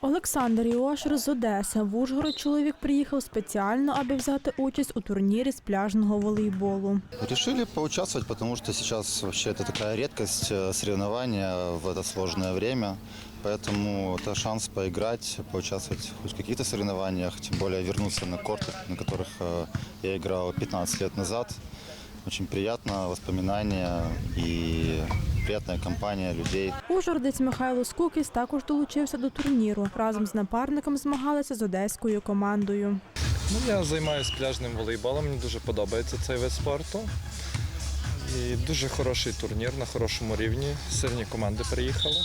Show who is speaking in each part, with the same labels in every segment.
Speaker 1: Олександр Іошер з Одеси. В Ужгород чоловік приїхав спеціально, аби взяти участь у турнірі з пляжного волейболу.
Speaker 2: Решили поучаствовать, потому что сейчас вообще это такая редкость э, соревнования в это сложное время. Поэтому это шанс поиграть, поучаствовать хоть в каких-то соревнованиях, тем более вернуться на корты, на которых э, я играл 15 лет назад. Очень приятно, воспоминания и приятная компания людей.
Speaker 1: Ужгородець Михайло Скукіс також долучився до турніру. Разом з напарником змагалися з одеською командою.
Speaker 3: Ну, я займаюся пляжним волейболом, мені дуже подобається цей вид спорту. І дуже хороший турнір на хорошому рівні. Сильні команди приїхали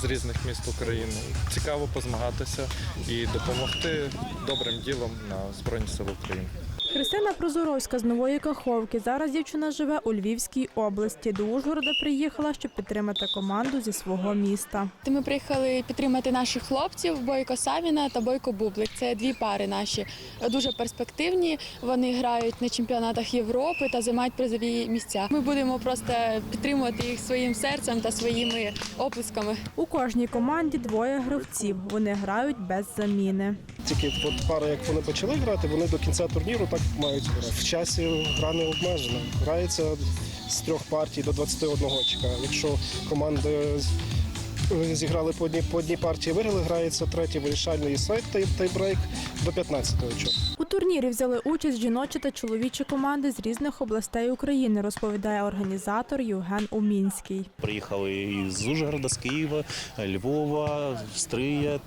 Speaker 3: з різних міст України. Цікаво позмагатися і допомогти добрим ділом на Збройні Сили України.
Speaker 1: Христина Прозоровська з Нової Каховки. Зараз дівчина живе у Львівській області. До Ужгорода приїхала, щоб підтримати команду зі свого міста.
Speaker 4: Ми приїхали підтримати наших хлопців Бойко Савіна та Бойко Бублик. Це дві пари наші дуже перспективні. Вони грають на чемпіонатах Європи та займають призові місця. Ми будемо просто підтримувати їх своїм серцем та своїми оплесками.
Speaker 1: У кожній команді двоє гравців. Вони грають без заміни.
Speaker 5: Тільки от пара, як вони почали грати, вони до кінця турніру так мають. В часі гра не обмежена. Грається з трьох партій до 21 очка. Якщо команди зіграли по одній, по одній партії, виграли, грається третій вирішальний сайт тай- тайбрейк до 15 очок.
Speaker 1: Турнірі взяли участь жіночі та чоловічі команди з різних областей України, розповідає організатор Євген Умінський.
Speaker 6: Приїхали із Ужгорода, з Києва, Львова, Стрия,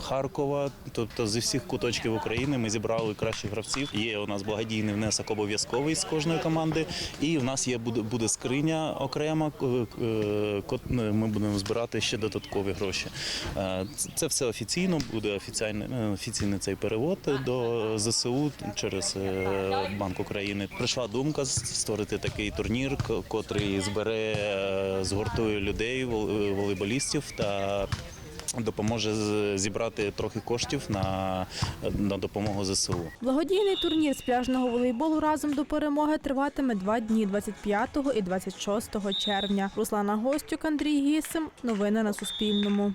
Speaker 6: Харкова. Тобто зі всіх куточків України ми зібрали кращих гравців. Є у нас благодійний внесок обов'язковий з кожної команди. І в нас є буде, буде скриня окрема. е, е, кот- Ми будемо збирати ще додаткові гроші. Е, це- все офіційно, буде офіційний, офіційний цей перевод до ЗСУ через е, Банк України. Прийшла думка створити такий турнір, ко- котрий збере, е, згуртує людей, волейболістів та допоможе зібрати трохи коштів на, на допомогу ЗСУ.
Speaker 1: Благодійний турнір з пляжного волейболу разом до перемоги триватиме два дні 25 і 26 червня. Руслана Гостюк, Андрій Гісим. Новини на Суспільному.